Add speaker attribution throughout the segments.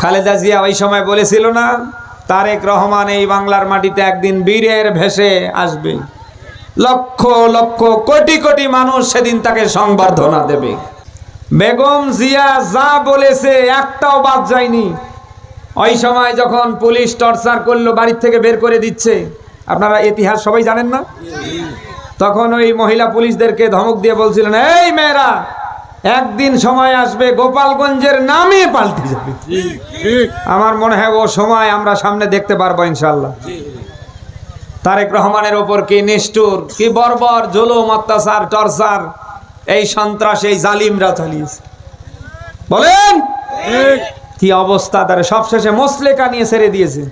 Speaker 1: খালেদা জিয়া ওই সময় বলেছিল না তারেক রহমান এই বাংলার মাটিতে একদিন বীরের ভেসে আসবে। লক্ষ লক্ষ কোটি কোটি মানুষ সেদিন তাকে সংবর্ধনা দেবে। বেগম জিয়া যা বলেছে একটাও বাদ যায়নি। ওই সময় যখন পুলিশ টর্চার করল বাড়ির থেকে বের করে দিচ্ছে আপনারা ইতিহাস সবাই জানেন না? তখন ওই মহিলা পুলিশদেরকে ধমক দিয়ে বলছিলেন এই মেয়েরা একদিন সময় আসবে, গোপালগঞ্জের নামে পাল্টে যাবে। আমার মনে হয় ও সময় আমরা সামনে দেখতে পারব ইনশাল্লাহ তারেক রহমানের ওপর কি নিষ্ঠুর, কি বর্বর, জুলুম, অত্যাচার, টর্চার, এই সন্ত্রাস, এই জালিমরা চালিয়েছে। বলেন? কি অবস্থা তার? সবশেষে মসলেকা নিয়ে ছেড়ে দিয়েছে।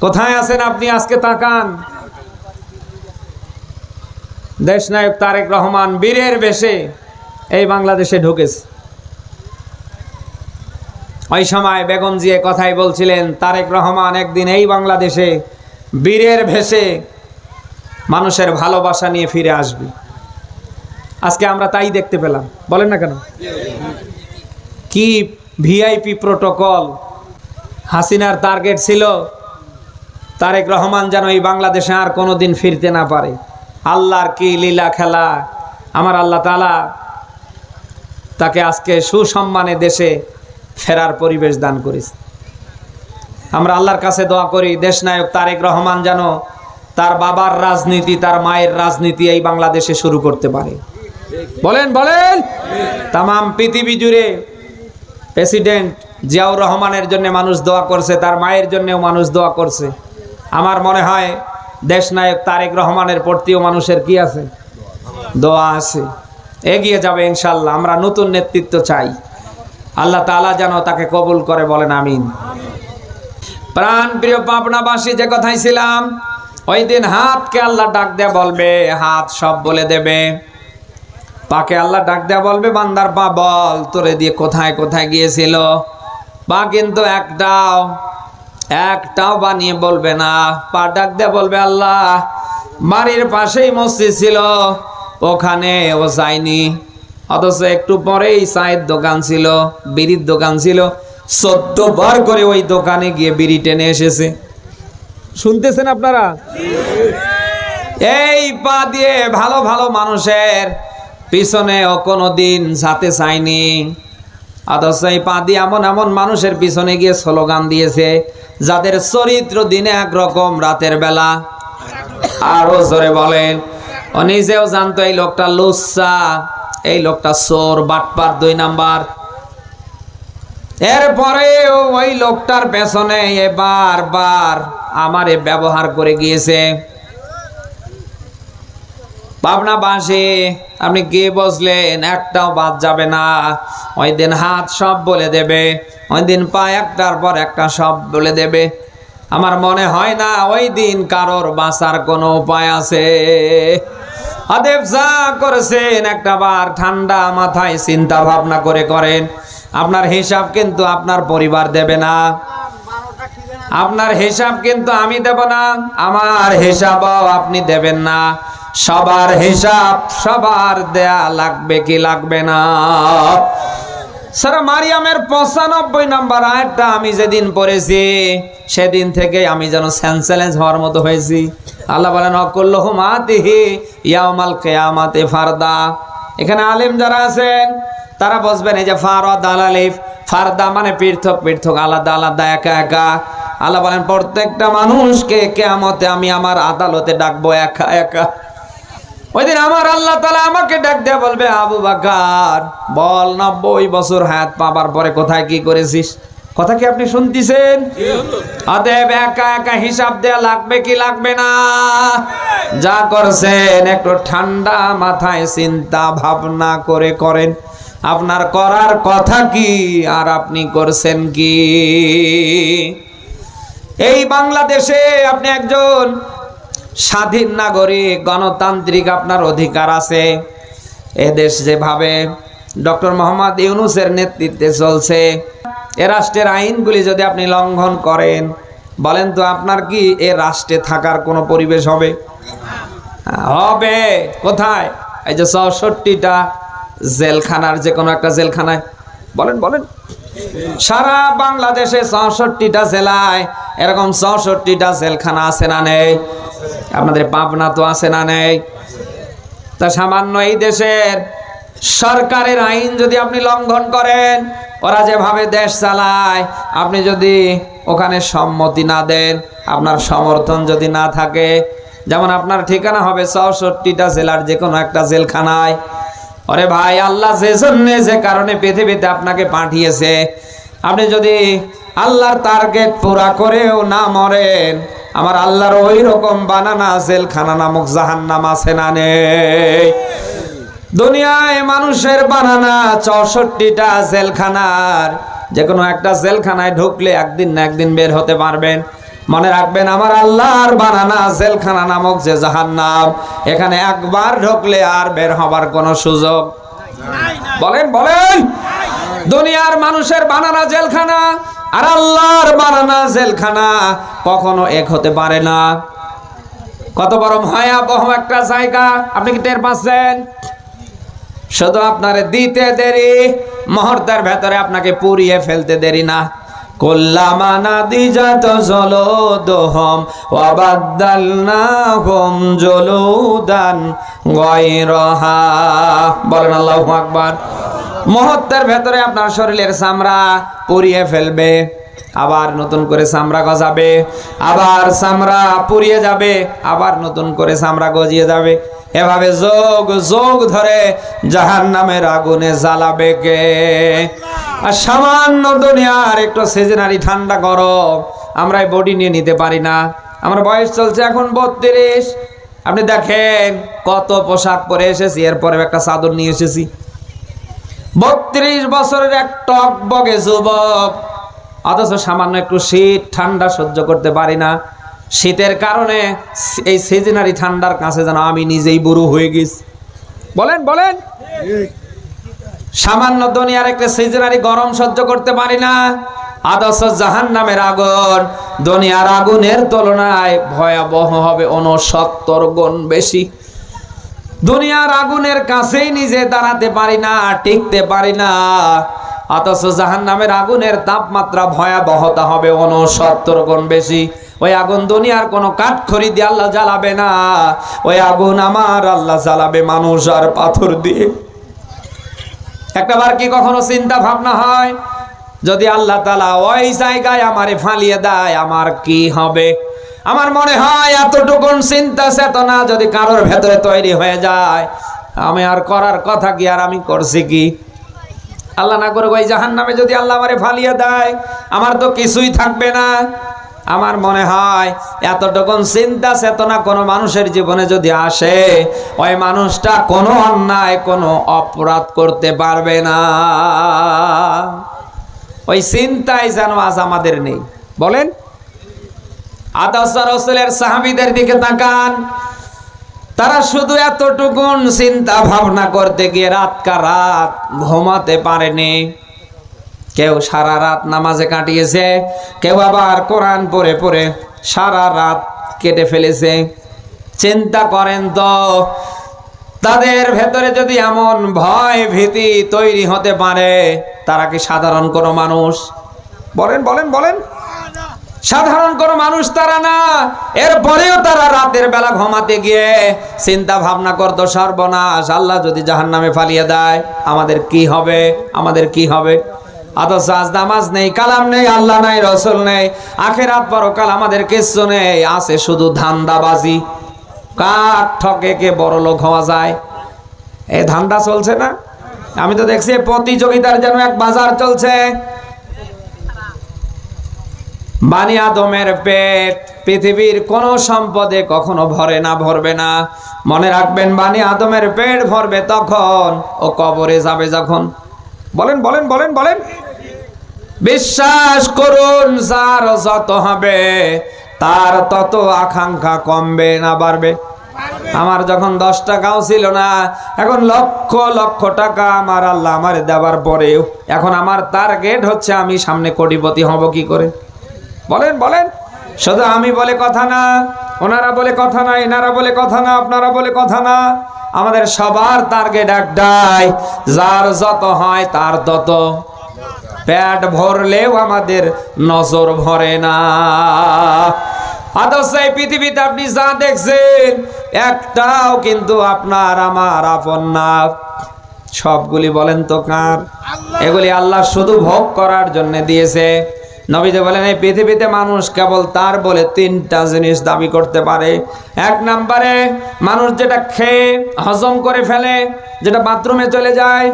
Speaker 1: কোথায় আছেন আপনি? আজকে তাকান। দেশ নায়ক তারেক রহমান বীরের বেশে। এই বাংলাদেশে ঢুকেছে। ওই সময় বেগম জিয়ে কথাই বলছিলেন, তারেক রহমান একদিন এই বাংলাদেশে বীরের ভেসে মানুষের ভালোবাসা নিয়ে ফিরে আসবে। আজকে আমরা তাই দেখতে পেলাম। বলেন না কেন? কি ভিআইপি প্রোটোকল হাসিনার টার্গেট ছিল? তারেক রহমান যেন এই বাংলাদেশে আর কোনো দিন ফিরতে না পারে। আল্লাহর কি লীলা খেলা? আমার আল্লাহ তালা তাকে আজকে সুসম্মানে দেশে ফেরার পরিবেশ দান করেছে। আমরা আল্লাহর কাছে দোয়া করি দেশনায়ক তারেক রহমান যেন তার বাবার রাজনীতি, তার মায়ের রাজনীতি এই বাংলাদেশে শুরু করতে পারে। বলেন বলেন! তাম পৃথিবী জুড়ে প্রেসিডেন্ট জিয়াউর রহমানের জন্য মানুষ দোয়া করছে, তার মায়ের জন্যেও মানুষ দোয়া করছে। আমার মনে হয় দেশনায়ক তারেক রহমানের প্রতিও মানুষের কি আছে? দোয়া আছে। এগিয়ে যাবে ইনশাল্লাহ আমরা নতুন নেতৃত্ব চাই। আল্লাহ তাআলা যেন তাকে কবুল করে বলেন, আমিন। প্রাণ প্রিয় পাবনাবাসী, যে কথাই ছিলাম, ওই দিন হাতকে আল্লাহ ডাক দেয়া বলবে, হাত সব বলে দেবে। পাকে আল্লাহ ডাক দেয়া বলবে, বান্দার পা বল, তোরে দিয়ে কোথায় কোথায় গিয়েছিল? পা কিন্তু একটাও একটাও বানিয়ে বলবে না। পা ডাক দেয়া বলবে, আল্লাহ, বাড়ির পাশেই মসজিদ ছিল। ওখানে ও যায়নি। অথচ একটু পরেই চায়ের দোকান ছিল, বিড়ির দোকান ছিল। চোদ্দ বার করে ওই দোকানে গিয়ে বিড়ি টেনে এসেছে। শুনতেছেন আপনারা? এই পা দিয়ে ভালো ভালো মানুষের পিছনে ও কোনো দিন যাতে চায়নি। অথচ এই পা দিয়ে এমন এমন মানুষের পিছনে গিয়ে স্লোগান দিয়েছে, যাদের চরিত্র দিনে একরকম রাতের বেলা। আরও জোরে বলেন ও নিজেও জানতো, এই লোকটা লুচ্চা, এই লোকটা চোর, বাটপার দুই নাম্বার। এরপরে ওই লোকটার পেছনে এবার বার আমারে ব্যবহার করে গিয়েছে। পাবনা বাসে, আপনি কে বসলেন একটাও বাদ যাবে না। ওই দিন হাত সব বলে দেবে, ওই দিন পা একটার পর একটা সব বলে দেবে। আমার মনে হয় না ওই দিন কারোর বাঁচার কোনো উপায় আছে। অদেব যা করেছেন একটা বার ঠান্ডা মাথায় চিন্তা ভাবনা করে করেন। আপনার হিসাব কিন্তু আপনার পরিবার দেবে না। আপনার হিসাব কিন্তু আমি দেব না, আমার হিসাবও আপনি দেবেন না। সবার হিসাব সবার দেয়া লাগবে কি লাগবে না? সারা মারিয়ামের পঁচানব্বই নাম্বার আয়টা আমি যেদিন পড়েছি, সেদিন থেকে আমি যেন স্যান্সেলেন্স হওয়ার মতো হয়েছি। আল্লাহ বলেন, অকল্লহ মাতিহি ইয়ামাল কেয়ামাতে ফারদা। এখানে আলেম যারা আছেন, তারা বসবেন এই যে ফারদ আলালিফ ফারদা মানে পৃথক পৃথক, আলাদা আলাদা, একা একা। আল্লাহ বলেন, প্রত্যেকটা মানুষকে কেয়ামতে আমি আমার আদালতে ডাকবো একা একা। ওই দিন আমার আল্লাহ তালা আমাকে ডাক দেয়া বলবে আবু বাকার বল নব্বই বছর হায়াত পাবার পরে কোথায় কি করেছিস? কথা কি আপনি শুনতেছেন? অতএব একা একা হিসাব দেয়া লাগবে কি লাগবে না? যা করছেন একটু ঠান্ডা মাথায় চিন্তা ভাবনা করে করেন। আপনার করার কথা কি আর আপনি করছেন কি? এই বাংলাদেশে আপনি একজন স্বাধীন নাগরিক, গণতান্ত্রিক আপনার অধিকার আছে। এদেশ যেভাবে ডক্টর মোহাম্মদ ইউনুসের নেতৃত্বে চলছে, এ রাষ্ট্রের আইনগুলি যদি আপনি লঙ্ঘন করেন, বলেন তো আপনার কি এ রাষ্ট্রে থাকার কোনো পরিবেশ হবে? হবে। কোথায়? এই যে চৌষট্টিটা জেলখানার যে কোনো একটা জেলখানায়। বলেন বলেন। সারা বাংলাদেশে চৌষট্টিটা জেলায় এরকম চৌষট্টিটা জেলখানা আছে না নেই? আপনাদের পাবনা তো আছে না নেই। তা সামান্য এই দেশের সরকারের আইন যদি আপনি লঙ্ঘন করেন, ওরা যেভাবে দেশ চালায়, আপনি যদি ওখানে সম্মতি না দেন, আপনার সমর্থন যদি না থাকে, যেমন আপনার ঠিকানা হবে চৌষট্টিটা জেলার যে কোনো একটা জেলখানায়। ওরে ভাই, আল্লাহ যে জন্যে, যে কারণে পৃথিবীতে আপনাকে পাঠিয়েছে, আপনি যদি আল্লাহর টার্গেট পুরা করেও না মরেন আমার আল্লাহর ওই রকম বানানা জেলখানা নামক জাহান্নাম আছে না নেই? দুনিয়ায় মানুষের বানানা চৌষট্টিটা জেলখানার। যে কোনো একটা জেলখানায় ঢুকলে একদিন না একদিন বের হতে পারবেন। মনে রাখবেন, আমার আল্লাহর বানানা জেলখানা নামক যে জাহান্নাম, এখানে একবার ঢুকলে আর বের হবার কোনো সুযোগ বলেন বলেন। দুনিয়ার মানুষের বানানা জেলখানা আর আল্লাহর বানানা জেলখানা কখনো এক হতে পারে না। কত বড় ভয়াবহ একটা জায়গা। আপনি কি টের পাচ্ছেন? শুধু আপনারে দিতে দেরি, মুহূর্তের ভেতরে আপনাকে পুড়িয়ে ফেলতে দেরি না। জলোদহম ওয়াবাদ্দালনাহুম জলুদান গায়রাহা। বলেন আল্লাহু আকবার। মুহূর্তের ভেতরে আপনার শরীরের চামড়া পুড়িয়ে ফেলবে, আবার নতুন করে চামড়া গজাবে, আবার চামড়া পুড়িয়ে যাবে, আবার নতুন করে চামড়া গজিয়ে যাবে। এভাবে যোগ যোগ ধরে জাহান নামের আগুনে জ্বালাবে কে? আর সামান্য দুনিয়ার একটু সিজনারি ঠান্ডা গরম, আমরা বডি নিয়ে নিতে পারি না। আমার বয়স চলছে এখন বত্রিশ। আপনি দেখেন কত পোশাক পরে এসেছি এরপরে একটা চাদর নিয়ে এসেছি। বত্রিশ বছরের এক টক বগে যুবক। অথচ সামান্য একটু শীত, ঠান্ডা সহ্য করতে পারি না। শীতের কারণে এই সিজনারি ঠান্ডার কাছে যেন আমি নিজেই বুড়ো হয়ে গেছি। বলেন বলেন। সামান্য দুনিয়ার একটা সিজনারি গরম সহ্য করতে পারি না। আদর্শ জাহান নামের আগুন, দুনিয়ার আগুনের তুলনায় ভয়াবহ হবে, অনসত্তর গুণ বেশি। দুনিয়ার আগুনের কাছেই নিজে দাঁড়াতে পারি না, টিকতে পারি না। অথচ জাহান নামের আগুনের তাপমাত্রা ভয়াবহতা হবে অনসত্তর গুণ বেশি। ওই আগুন দুনিয়ার কোনো কাঠ খড়ি দিয়ে আল্লাহ জ্বালাবে না। ওই আগুন আমার আল্লাহ জ্বালাবে মানুষ আর পাথর দিয়ে। একটাবার কি কখনো চিন্তা ভাবনা হয়, যদি আল্লাহ তালা ওই জায়গায় আমারে ফালিয়ে দেয়, আমার কি হবে? আমার মনে হয় এতটুকুন চিন্তা চেতনা যদি কারোর ভেতরে তৈরি হয়ে যায়, আমি আর করার কথা কি আর আমি করছি কি? আল্লাহ না করে ওই জাহান নামে যদি আল্লাহ আমারে ফালিয়ে দেয়, আমার তো কিছুই থাকবে না। আমার মনে হয় এতটুকুন চিন্তা চেতনা কোনো মানুষের জীবনে যদি আসে, ওই মানুষটা কোনো অন্যায়, কোনো অপরাধ করতে পারবে না। ওই চিন্তাই যেন আজ আমাদের নেই। বলেন? আদর্শ রসুলের সাহাবিদের দিকে তাকান। তারা শুধু এতটুকুন চিন্তা ভাবনা করতে গিয়ে রাতকা রাত ঘুমাতে পারেনি। কেউ সারা রাত নামাজে কাটিয়েছে, কেউ আবার কোরআন পড়ে পড়ে সারা রাত কেটে ফেলেছে। চিন্তা করেন তো, তাদের ভেতরে যদি এমন ভয় ভীতি তৈরি হতে পারে, তারা কি সাধারণ কোনো মানুষ? বলেন বলেন বলেন। সাধারণ কোনো মানুষ তারা না। এরপরেও তারা রাতের বেলা ঘুমাতে গিয়ে চিন্তা ভাবনা করতো, সর্বনাশ, আল্লাহ যদি জাহান নামে ফালিয়ে দেয়, আমাদের কি হবে? আমাদের কি হবে? অথচ আজ নামাজ নেই, কালাম নেই, আল্লাহ নাই, রসুল নেই, আখেরাত পরকাল আমাদের কিচ্ছু নেই, আছে শুধু ধান্দাবাজি। কাক ঠকে কে বড় লোক হওয়া যায়? এই ধান্দা চলছে না? আমি তো দেখছি প্রতিযোগিতার যেন এক বাজার চলছে। বানি আদমের পেট পৃথিবীর কোন সম্পদে কখনো ভরে না, ভরবে না। মনে রাখবেন, বানি আদমের পেট ভরবে তখন ও কবরে যাবে যখন। বলেন বলেন বলেন বলেন। বিশ্বাস করুন, যার যত হবে, তার তত আকাঙ্ক্ষা কমবে না, বাড়বে। আমার যখন দশ টাকাও ছিল না, এখন লক্ষ লক্ষ টাকা আমার আল্লাহ আমার দেওয়ার পরেও, এখন আমার টার্গেট হচ্ছে আমি সামনে কোটিপতি হব কি করে? বলেন বলেন। শুধু আমি বলে কথা না, ওনারা বলে কথা না, এনারা বলে কথা না, আপনারা বলে কথা না। আমাদের সবার টার্গেট একটাই, যার যত হয় তার তত। পেট ভরলেও আমাদের নজর ভরে না। আদর্শ, এই পৃথিবীতে আপনি যা দেখছেন, একটাও কিন্তু আপনার, আমার, আপন না। সবগুলি বলেন তো কার? এগুলি আল্লাহ শুধু ভোগ করার জন্য দিয়েছে। নবীতে বলেন, এই পৃথিবীতে মানুষ কেবল তার বলে তিনটা জিনিস দাবি করতে পারে। এক নম্বরে, মানুষ যেটা খেয়ে হজম করে ফেলে, যেটা বাথরুমে চলে যায়।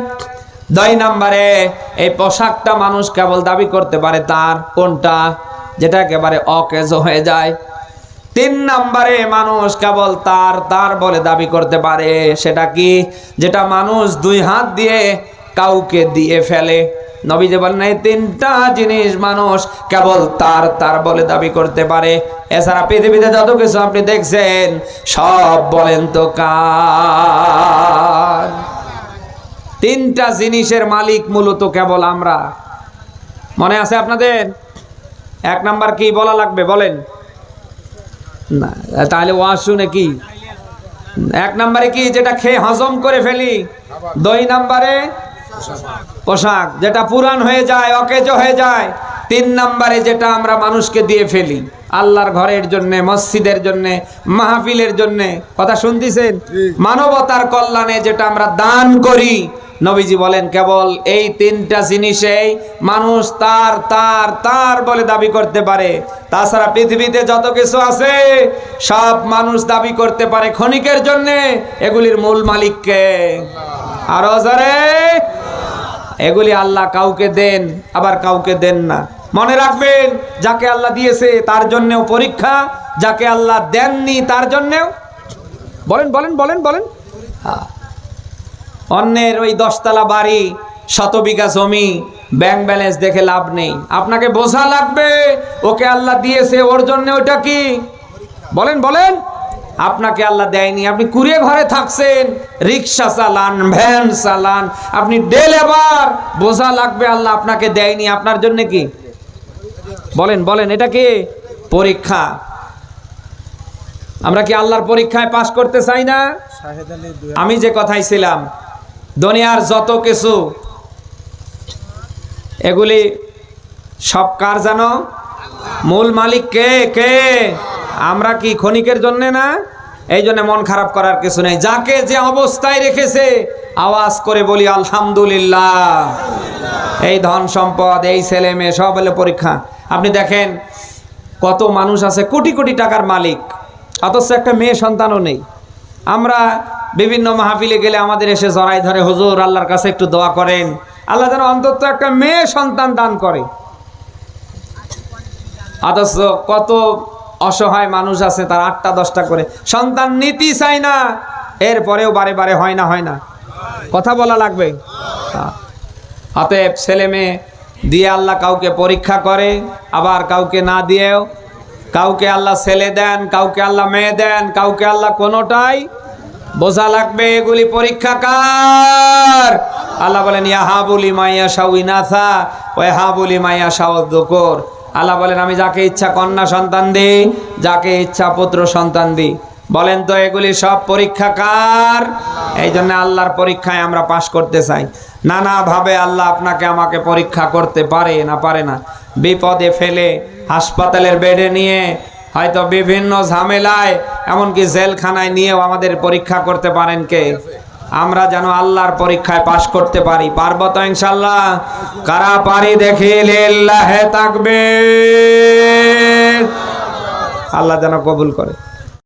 Speaker 1: দুই নম্বরে, এই পোশাকটা মানুষ কেবল দাবি করতে পারে তার কোনটা, যেটা একেবারে অকেজ হয়ে যায়। তিন নম্বরে, মানুষ কেবল তার তার বলে দাবি করতে পারে, সেটা কি? যেটা মানুষ দুই হাত দিয়ে কাউকে দিয়ে ফেলে। নবীজি বলেন, এই তিনটা জিনিস মানুষ কেবল তার তার বলে দাবি করতে পারে। এছাড়া পৃথিবীতে যত কিছু আপনি দেখছেন, সব বলেন তো কার? তিনটা জিনিসের মালিক মূলত কেবল আমরা। মনে আছে আপনাদের? এক নাম্বার কি বলা লাগবে, বলেন। না, তাহলে ওয়াজ শুনে কি? এক নাম্বারে কি, যেটা খেয়ে হজম করে ফেলি? দুই নম্বরে পোশাক। যেটা পুরান হয়ে যায় অকেজ হয়ে যায়। তিন নম্বরে যেটা আমরা মানুষকে দিয়ে ফেলি আল্লাহর ঘরের জন্য মসজিদের জন্য মাহফিলের জন্য। কথা শুনতেছেন? মানবতার কল্যাণে যেটা আমরা দান করি নবীজি বলেন কেবল এই তিনটা জিনিসেই মানুষ তার তার তার বলে দাবি করতে পারে। তাছাড়া পৃথিবীতে যত কিছু আছে সব মানুষ দাবি করতে পারে ক্ষণিকের জন্য। এগুলির মূল মালিককে। আরও জরে। এগুলি আল্লাহ কাউকে দেন, আবার কাউকে দেন না। মনে রাখবেন, যাকে আল্লাহ দিয়েছে তার জন্যেও পরীক্ষা, যাকে আল্লাহ দেননি তার জন্যেও। বলেন বলেন বলেন বলেন। হ্যাঁ। অন্যের ওই দশতলা বাড়ি, শত বিঘা জমি ব্যাংক ব্যালেন্স দেখে লাভ নেই। আপনাকে বোঝা লাগবে, ওকে আল্লাহ দিয়েছে, ওর জন্য ওটা কি? বলেন বলেন। আপনাকে আল্লাহ দেয়নি, আপনি কুড়িয়ে ঘরে থাকছেন, রিক্সা চালান, ভ্যান চালান, আপনি ডেলেবার বোঝা লাগবে আল্লাহ আপনাকে দেয়নি, আপনার জন্য কি? বলেন বলেন, এটা কি? পরীক্ষা। আমরা কি আল্লাহর পরীক্ষায় পাশ করতে চাই না? আমি যে কথাই ছিলাম, দুনিয়ার যত কিছু, এগুলি সব কার জানো? মূল মালিক কে? কে? আমরা কি ক্ষণিকের জন্যে না? এই জন্য মন খারাপ করার কিছু নেই। যাকে যে অবস্থায় রেখেছে, আওয়াজ করে বলি, আলহামদুলিল্লাহ। এই ধন সম্পদ, এই ছেলে মেয়ে, সব হলে পরীক্ষা। আপনি দেখেন, কত মানুষ আছে, কোটি কোটি টাকার মালিক। অথচ একটা মেয়ে সন্তানও নেই। আমরা বিভিন্ন মাহফিলে গেলে আমাদের এসে জড়াই ধরে, হুজুর, আল্লাহর কাছে একটু দোয়া করেন। আল্লাহ যেন অন্তত একটা মেয়ে সন্তান দান করে। অথচ কত অসহায় মানুষ আছে, তার আটটা দশটা করে। সন্তান নীতি চাই না, এরপরেও বারে বারে হয় না হয় না। কথা বলা লাগবে। অতএব ছেলে মেয়ে, দিয়ে আল্লাহ কাউকে পরীক্ষা করে, আবার কাউকে না দিয়েও। কাউকে আল্লাহ ছেলে দেন, কাউকে আল্লাহ মেয়ে দেন, কাউকে আল্লাহ কোনোটাই বোঝা লাগবে, এগুলি পরীক্ষা কার? আল্লাহ বলেন, ইয়া হা বলি মাইয়া সাউ ইনাথা ওই হা বলি মাইয়া সাউ দোকর। আল্লাহ বলেন, আমি যাকে ইচ্ছা কন্যা সন্তান দিই, যাকে ইচ্ছা পুত্র সন্তান দিই। বলেন তো, এগুলি সব পরীক্ষা কার? এই জন্য আল্লাহর পরীক্ষায় আমরা পাশ করতে চাই। নানাভাবে আল্লাহ আপনাকে আমাকে পরীক্ষা করতে পারে না পারে না। বিপদে ফেলে, হাসপাতালের বেডে নিয়ে, হয়তো বিভিন্ন ঝামেলায়, এমনকি জেলখানায় নিয়েও আমাদের পরীক্ষা করতে পারেন কে? আমরা যেন আল্লাহর পরীক্ষায় পাশ করতে পারি। পার্বত তো ইনশাল্লাহ কারা পারি দেখি? লিল্লাহে থাকবে আল্লাহ যেন কবুল করে।